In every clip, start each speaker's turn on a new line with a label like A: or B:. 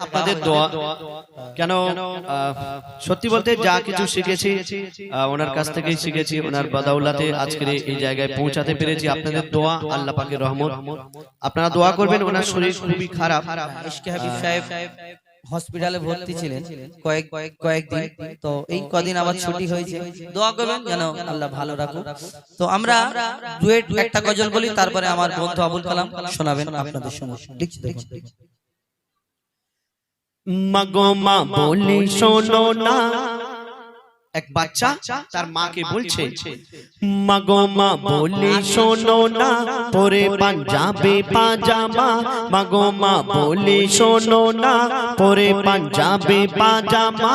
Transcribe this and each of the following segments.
A: আপনাদের দোয়া কেন সত্যি বলতে যা কিছু শিখেছি ওনার কাছ থেকেই শিখেছি ওনার বাদাউলাতে আজকের এই- জায়গায় পৌঁছাতে পেরেছি আপনাদের দোয়া আল্লাহ পাকের রহমত। আপনারা দোয়া করবেন ওনার শরীর খুবই খারাপ।
B: ইশকে হাবিব সাহেব হসপিটালে ভর্তি ছিলেন কয়েক কয়েকদিন। তো এই কদিন আবার ছুটি হয়েছে। দোয়া করবেন যেন আল্লাহ ভালো রাখুক। তো আমরা ডুয়েট একটা গজল বলি তারপরে আমার বন্ধু আবুল কালাম শোনাবেন আপনাদের সমস্যা লিখছি দেখুন।
A: মাগো মা বলি শোনো না। এক বাচ্চা তার মাকে বলছে মাগো বলে বলি শোনো না। পরে পাঞ্জাবে পাজামা। মাগো বলে শোনো না। পরে পাঞ্জাবে পাজামা।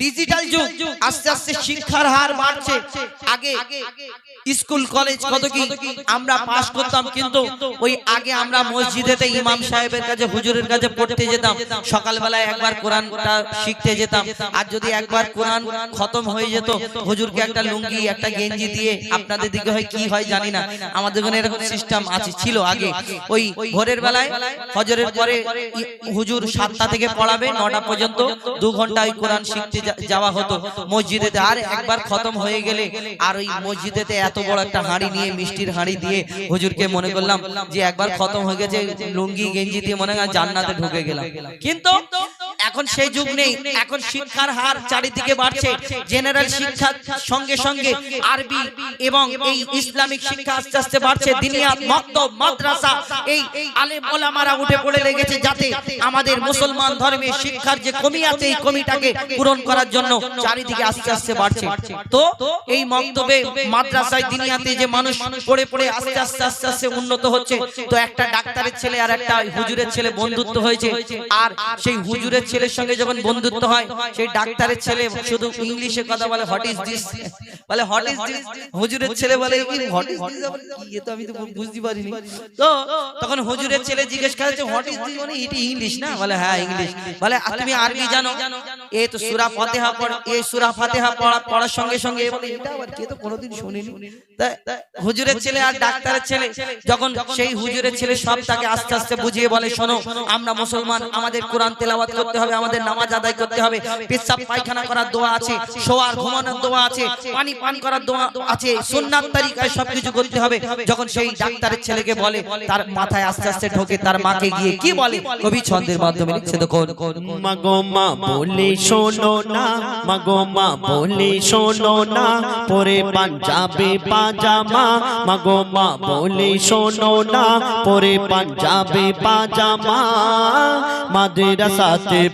B: ডিজিটাল যুগ আস্তে আস্তে শিক্ষার হার বাড়ছে। আগে স্কুল, কলেজ, কত কি আমরা পাস করতাম, কিন্তু ওই আগে আমরা মসজিদেতে ইমাম সাহেবের কাছে, হুজুরের কাছে পড়তে যেতাম। সকালবেলায় একবার কোরআনটা শিখতে যেতাম। আর যদি একবার কোরআন খতম হয়ে যেত, হুজুরকে একটা লুঙ্গি, একটা গেঞ্জি দিয়ে আপনাদের দিকে হয় কি হয় জানি না। আমাদের ওখানে এরকম সিস্টেম আছে, ছিল আগে। ওই ভোরের বেলায় হজরের পরে হুজুর সাতটা থেকে পড়াবে, নটা পর্যন্ত দু ঘণ্টা ওই কোরআন শিখতে যাওয়া হতো। মসজিদেতে আর একবার খতম হয়ে গেলে আর ওই মসজিদেতে বড় একটা হাঁড়ি নিয়ে, মিষ্টির হাঁড়ি দিয়ে হুজুরকে মনে করলাম যে একবার খতম হয়ে গেছে, লুঙ্গি, গেঞ্জি দিয়ে মনে হয় জান্নাতে ঢুকে গেলাম। কিন্তু এখন সেই যুগ নেই এখন শিক্ষার হার চারিদিকে বাড়ছে। জেনারেল শিক্ষার সঙ্গে সঙ্গে আরবি এবং এই ইসলামিক শিক্ষা আস্তে আস্তে বাড়ছে। দিনিয়াত মক্তব মাদ্রাসা এই আলেম ওলামারা উঠে পড়ে লেগেছে যাতে আমাদের মুসলমান ধর্মে শিক্ষার যে কমি আছে এই কমিটাকে পূরণ করার জন্য চারিদিকে আস্তে আস্তে বাড়ছে। তো এই মক্তবে মাদ্রাসায় দিনিয়াতে যে মানুষ পড়ে পড়ে আস্তে আস্তে আস্তে আস্তে উন্নত হচ্ছে। তো একটা ডাক্তারের ছেলে আর একটা হুজুরের ছেলে বন্ধুত্ব হয়েছে আর সেই হুজুরের ছেলের সঙ্গে যখন বন্ধুত্ব হয়, সেই ডাক্তারের ছেলে শুধু ইংলিশে কথা বলে হোয়াট ইজ দিস বলে হোয়াট ইজ দিস হুজুরের ছেলে বলে হোয়াট ইজ দিস কি এ তো আমি তো বুঝতে পারিনি। তো তখন হুজুরের ছেলে জিজ্ঞেস করেছে হোয়াট ইজ দিস মানে এটি ইংলিশ না? বলে হ্যাঁ ইংলিশ বলে তুমি আরবি জানো? এ তো সূরা ফাতিহা পড় এই সূরা ফাতিহা পড়া, পড়ার সঙ্গে সঙ্গে এ বলে, এটা আবার কে তো কোনোদিন শুনিনি? হুজুরের ছেলে আর ডাক্তারের ছেলে যখন সেই হুজুরের ছেলে সব তাকে আস্তে আস্তে বুঝিয়ে বলে, শোনো, আমরা মুসলমান, আমাদের কোরআন তেলাওয়াত করতে হবে আমাদের নামাজ আদায় করতে হবে। পেশাব পায়খানা করার দোয়া আছে, শোয়ার, ঘুমানোর দোয়া আছে, পানি পান করার দোয়া আছে, সুন্নাত তরিকায় সবকিছু করতে হবে। যখন সেই ডাক্তারের ছেলেকে বলে, তার মাথায় আস্তে আস্তে ঢোকে, তার মাকে গিয়ে কি বলে? কবি ছন্দের মাধ্যমে লিখছে কোন
A: মাগো মা, বলি শোনো না, মাগো মা, বলি শোনো না, পরে পাঞ্জাবে পাজামা। মাগো মা, বলি শোনো না, পরে পাঞ্জাবে পাজামা। মাদ্রাসাতে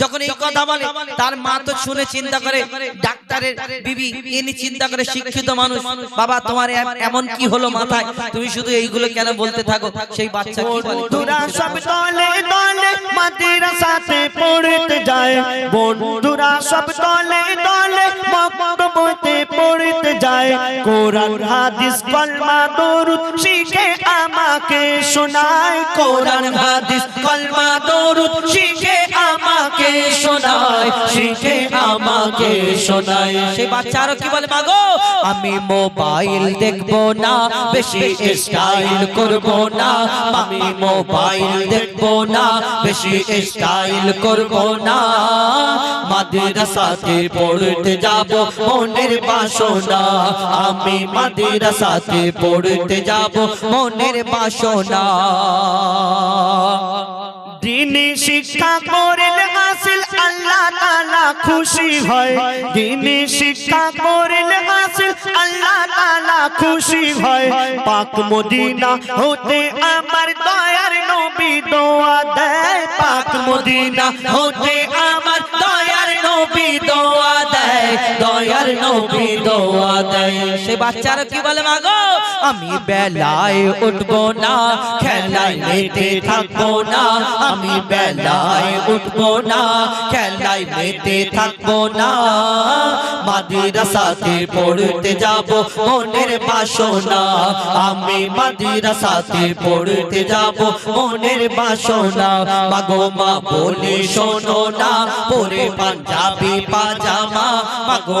B: যখন এই কথা বলে তার মা তো শুনে চিন্তা করে ডাক্তারের বিবি ইনি চিন্তা করে শিক্ষিত মানুষ। বাবা তোমার এমন কি হলো মাথায়? তুমি শুধু এইগুলো কেন বলতে থাকো? সেই বাচ্চা কি বলে?
A: বন্ধুরা সব দলে দলে মাদ্রাসাতে পড়তে যায়। বন্ধুরা সব দলে দলে মক্তবতে পড়তে যায়। কোরআন হাদিস কলমা দরুদ শিখে আমাকে শোনায়। কোরআন হাদিস কলমা দরুদ শিখে আমাকে শোনায়, শিখে আমাকে শোনায়।
B: সেই বাচ্চা আরও কি বলে, মাগো, আমি মোবাইল দেখব না, বেশি স্টাইল করব না। আমি মোবাইল দেখব না, বেশি স্টাইল করব না।
A: মাদ্রাসাতে পড়তে যাব, মনের বাসনা। আমি মাদ্রাসাতে পড়তে যাব,
B: মনের বাসনা।
A: দিনে শিক্ষা করেন হাসিল, আল্লাহ তালা খুশি হয়। দিনে শিক্ষা করলে হাসিল, আল্লাহ তাআলা খুশি হয়। পাক মদিনা হতে আমার দয়ার নবী দোয়া দেয়। পাক মদিনা হতে
B: আমার দয়ার নবী দোয়া দেয়। দয়ার নবী দোয়া দেয় সে বাচ্চারা কি বলে মাগো আমি বেলায় উঠবো না খেলায় মেতে থাকব না আমি বেলায় উঠবো না খেলায় মেতে থাকব না মাদিরাসাতে পড়তে যাব মনের বাসনা। আমি মাদিরাসাতে পড়তে যাব মনের বাসনা। মাগো মা বলে শোনো না পরে পাঞ্জাবি পাজামা। মাগো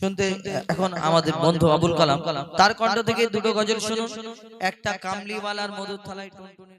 B: শুনতে এখন আমাদের বন্ধু আবুল কালাম। তার কণ্ঠ থেকে দুটো গজল শুনুন। একটা কামলিওয়ালার মধুর থালায় টুনটুনি